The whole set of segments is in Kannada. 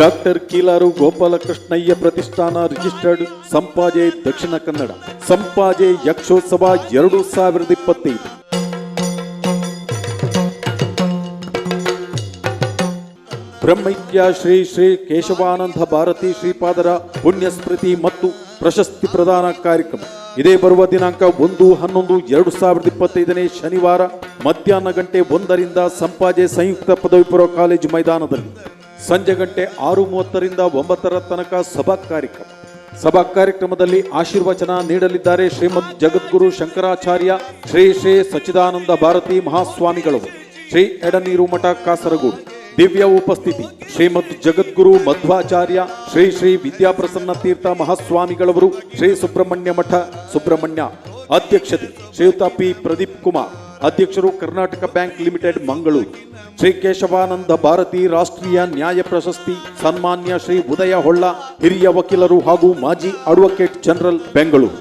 ಡಾಕ್ಟರ್ ಕೀಲಾರು ಗೋಪಾಲಕೃಷ್ಣಯ್ಯ ಪ್ರತಿಷ್ಠಾನ ರಿಜಿಸ್ಟರ್ಡ್ ಸಂಪಾಜೆ ದಕ್ಷಿಣ ಕನ್ನಡ. ಸಂಪಾಜೆ ಯಕ್ಷೋತ್ಸವ ಎರಡು ಸಾವಿರದ ಇಪ್ಪತ್ತೈದು. ಬ್ರಹ್ಮೈಕ್ಯ ಶ್ರೀ ಶ್ರೀ ಕೇಶವಾನಂದ ಭಾರತಿ ಶ್ರೀಪಾದರ ಪುಣ್ಯ ಸ್ಮೃತಿ ಮತ್ತು ಪ್ರಶಸ್ತಿ ಪ್ರದಾನ ಕಾರ್ಯಕ್ರಮ. ಇದೇ ಬರುವ ದಿನಾಂಕ ಒಂದು ಹನ್ನೊಂದು ಎರಡು ಸಾವಿರದ ಇಪ್ಪತ್ತೈದನೇ ಶನಿವಾರ ಮಧ್ಯಾಹ್ನ ಗಂಟೆ ಒಂದರಿಂದ ಸಂಪಾಜೆ ಸಂಯುಕ್ತ ಪದವಿ ಪೂರ್ವ ಕಾಲೇಜು ಮೈದಾನದಲ್ಲಿ. ಸಂಜೆ ಗಂಟೆ ಆರು ಮೂವತ್ತರಿಂದ ಒಂಬತ್ತರ ತನಕ ಸಭಾ ಕಾರ್ಯಕ್ರಮ. ಸಭಾ ಕಾರ್ಯಕ್ರಮದಲ್ಲಿ ಆಶೀರ್ವಚನ ನೀಡಲಿದ್ದಾರೆ ಶ್ರೀಮದ್ ಜಗದ್ಗುರು ಶಂಕರಾಚಾರ್ಯ ಶ್ರೀ ಶ್ರೀ ಸಚ್ಚಿದಾನಂದ ಭಾರತಿ ಮಹಾಸ್ವಾಮಿಗಳು. ಶ್ರೀ ಎಡನೀರು ಮಠ ಕಾಸರಗೋಡು. ದಿವ್ಯ ಉಪಸ್ಥಿತಿ. ಶ್ರೀಮದ್ ಜಗದ್ಗುರು ಮಧ್ವಾಚಾರ್ಯ ಶ್ರೀ ಶ್ರೀ ವಿದ್ಯಾಪ್ರಸನ್ನ ತೀರ್ಥ ಮಹಾಸ್ವಾಮಿಗಳವರು ಶ್ರೀ ಸುಬ್ರಹ್ಮಣ್ಯ ಮಠ ಸುಬ್ರಹ್ಮಣ್ಯ ಅಧ್ಯಕ್ಷತೆ ಶ್ರೀಯುತ ಪಿ ಪ್ರದೀಪ್ ಕುಮಾರ್. ಅಧ್ಯಕ್ಷರು ಕರ್ನಾಟಕ ಬ್ಯಾಂಕ್ ಲಿಮಿಟೆಡ್, ಮಂಗಳೂರು. ಶ್ರೀ ಕೇಶವಾನಂದ ಭಾರತಿ ರಾಷ್ಟ್ರೀಯ ನ್ಯಾಯ ಪ್ರಶಸ್ತಿ ಸನ್ಮಾನ್ಯ ಶ್ರೀ ಉದಯ ಹೊಳ್ಳ, ಹಿರಿಯ ವಕೀಲರು ಹಾಗೂ ಮಾಜಿ ಅಡ್ವೊಕೇಟ್ ಜನರಲ್, ಬೆಂಗಳೂರು.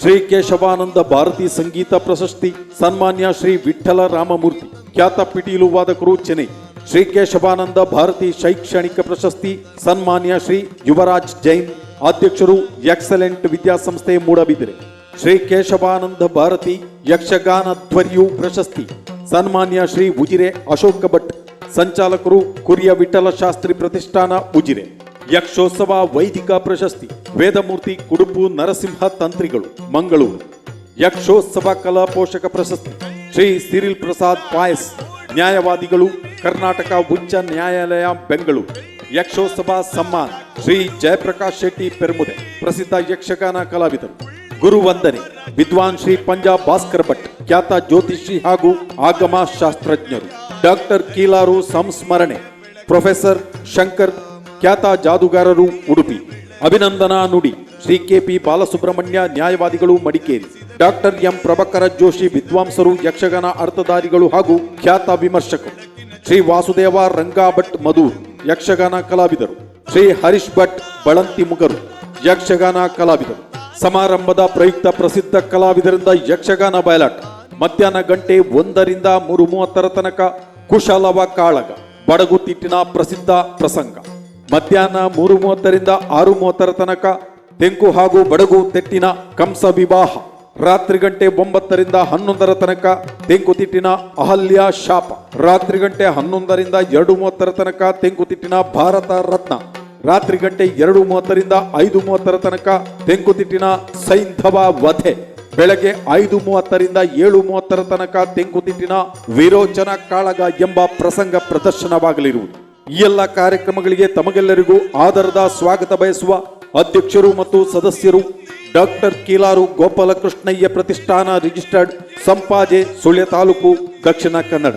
ಶ್ರೀ ಕೇಶವಾನಂದ ಭಾರತಿ ಸಂಗೀತ ಪ್ರಶಸ್ತಿ ಸನ್ಮಾನ್ಯ ಶ್ರೀ ವಿಠ್ಠಲ ರಾಮಮೂರ್ತಿ. ಖ್ಯಾತ ಪಿಟೀಲು ವಾದಕರು ಚೆನ್ನೈ. ಶ್ರೀ ಕೇಶವಾನಂದ ಭಾರತಿ ಶೈಕ್ಷಣಿಕ ಪ್ರಶಸ್ತಿ ಸನ್ಮಾನ್ಯ ಶ್ರೀ ಯುವರಾಜ್ ಜೈನ್. ಅಧ್ಯಕ್ಷರು ಎಕ್ಸಲೆಂಟ್ ವಿದ್ಯಾಸಂಸ್ಥೆ ಮೂಡಬಿದಿರೆ. ಶ್ರೀ ಕೇಶವಾನಂದ ಭಾರತಿ ಯಕ್ಷಗಾನ ಧ್ವರ್ಯು ಪ್ರಶಸ್ತಿ. ಸನ್ಮಾನ್ಯ ಶ್ರೀ ಉಜಿರೆ ಅಶೋಕ ಭಟ್, ಸಂಚಾಲಕರು ಕುರಿಯ ವಿಠಲ ಶಾಸ್ತ್ರಿ ಪ್ರತಿಷ್ಠಾನ ಉಜಿರೆ. ಯಕ್ಷೋತ್ಸವ ವೈದಿಕ ಪ್ರಶಸ್ತಿ, ವೇದಮೂರ್ತಿ ಕುಡುಪು ನರಸಿಂಹ ತಂತ್ರಿಗಳು, ಮಂಗಳೂರು. ಯಕ್ಷೋತ್ಸವ ಕಲಾ ಪೋಷಕ ಪ್ರಶಸ್ತಿ, ಶ್ರೀ ಸಿರಿಲ್ ಪ್ರಸಾದ್ ಪಾಯಸ್, ನ್ಯಾಯವಾದಿಗಳು, ಕರ್ನಾಟಕ ಉಚ್ಚ ನ್ಯಾಯಾಲಯ, ಬೆಂಗಳೂರು. ಯಕ್ಷೋತ್ಸವ ಸಮ್ಮಾನ್, ಶ್ರೀ ಜಯಪ್ರಕಾಶ್ ಶೆಟ್ಟಿ ಪೆರ್ಮುದೆ, ಪ್ರಸಿದ್ಧ ಯಕ್ಷಗಾನ ಕಲಾವಿದರು. ಗುರುವಂದನೆ. ವಿದ್ವಾನ್ ಶ್ರೀ ಪಂಜಾಬ್ ಭಾಸ್ಕರ್ ಭಟ್, ಖ್ಯಾತ ಜ್ಯೋತಿಷಿ ಹಾಗೂ ಆಗಮ ಶಾಸ್ತ್ರಜ್ಞರು. ಡಾಕ್ಟರ್ ಕೀಲಾರು ಸಂಸ್ಮರಣೆ. ಪ್ರೊಫೆಸರ್ ಶಂಕರ್, ಖ್ಯಾತ ಜಾದುಗಾರರು ಉಡುಪಿ. ಅಭಿನಂದನಾ ನುಡಿ, ಶ್ರೀ ಕೆಪಿ ಬಾಲಸುಬ್ರಹ್ಮಣ್ಯ ನ್ಯಾಯವಾದಿಗಳು ಮಡಿಕೇರಿ. ಡಾಕ್ಟರ್ ಎಂ ಪ್ರಭಕರ ಜೋಶಿ ವಿದ್ವಾಂಸರು, ಯಕ್ಷಗಾನ ಅರ್ಥಧಾರಿಗಳು ಹಾಗೂ ಖ್ಯಾತ ವಿಮರ್ಶಕರು. ಶ್ರೀ ವಾಸುದೇವ ರಂಗಾ ಭಟ್ ಮಧೂರ್, ಯಕ್ಷಗಾನ ಕಲಾವಿದರು. ಶ್ರೀ ಹರೀಶ್ ಭಟ್ ಬಳಂತಿ ಮುಗರು, ಯಕ್ಷಗಾನ ಕಲಾವಿದರು. ಸಮಾರಂಭದ ಪ್ರಯುಕ್ತ ಪ್ರಸಿದ್ಧ ಕಲಾವಿದರಿಂದ ಯಕ್ಷಗಾನ ಬಯಲಾಟ. ಮಧ್ಯಾಹ್ನ ಗಂಟೆ ಒಂದರಿಂದ ಮೂರು ಮೂವತ್ತರ ತನಕ ಕುಶಲವ ಕಾಳಗ ಬಡಗು ತಿಟ್ಟಿನ ಪ್ರಸಿದ್ಧ ಪ್ರಸಂಗ. ಮಧ್ಯಾಹ್ನ ಮೂರು ಮೂವತ್ತರಿಂದ ಆರು ಮೂವತ್ತರ ತನಕ ತೆಂಕು ಹಾಗೂ ಬಡಗು ತೆಟ್ಟಿನ ಕಂಸ ವಿವಾಹ ರಾತ್ರಿ ಗಂಟೆ ಒಂಬತ್ತರಿಂದ ಹನ್ನೊಂದರ ತನಕ ತೆಂಕುತಿಟ್ಟಿನ ಅಹಲ್ಯ ಶಾಪ. ರಾತ್ರಿ ಗಂಟೆ ಹನ್ನೊಂದರಿಂದ ಎರಡು ಮೂವತ್ತರ ತನಕ ತೆಂಕುತಿಟ್ಟಿನ ಭಾರತ ರತ್ನ. ರಾತ್ರಿ ಗಂಟೆ ಎರಡು ಮೂವತ್ತರಿಂದ ಐದು ಮೂವತ್ತರ ತನಕ ತೆಂಕುತಿಟ್ಟಿನ ಸೈಂಧವ ವಧೆ. ಬೆಳಗ್ಗೆ ಐದು ಮೂವತ್ತರಿಂದ ಏಳು ಮೂವತ್ತರ ತನಕ ತೆಂಕುತಿಟ್ಟಿನ ವಿರೋಚನ ಕಾಳಗ ಎಂಬ ಪ್ರಸಂಗ ಪ್ರದರ್ಶನವಾಗಲಿರುವುದು. ಈ ಎಲ್ಲ ಕಾರ್ಯಕ್ರಮಗಳಿಗೆ ತಮಗೆಲ್ಲರಿಗೂ ಆಧಾರದ ಸ್ವಾಗತ ಬಯಸುವ ಅಧ್ಯಕ್ಷರು ಮತ್ತು ಸದಸ್ಯರು ಡಾಕ್ಟರ್ ಕೀಲಾರು ಗೋಪಾಲಕೃಷ್ಣಯ್ಯ ಪ್ರತಿಷ್ಠಾನ ರಿಜಿಸ್ಟರ್ಡ್ ಸಂಪಾಜೆ ಸುಳ್ಯ ತಾಲೂಕು ದಕ್ಷಿಣ ಕನ್ನಡ.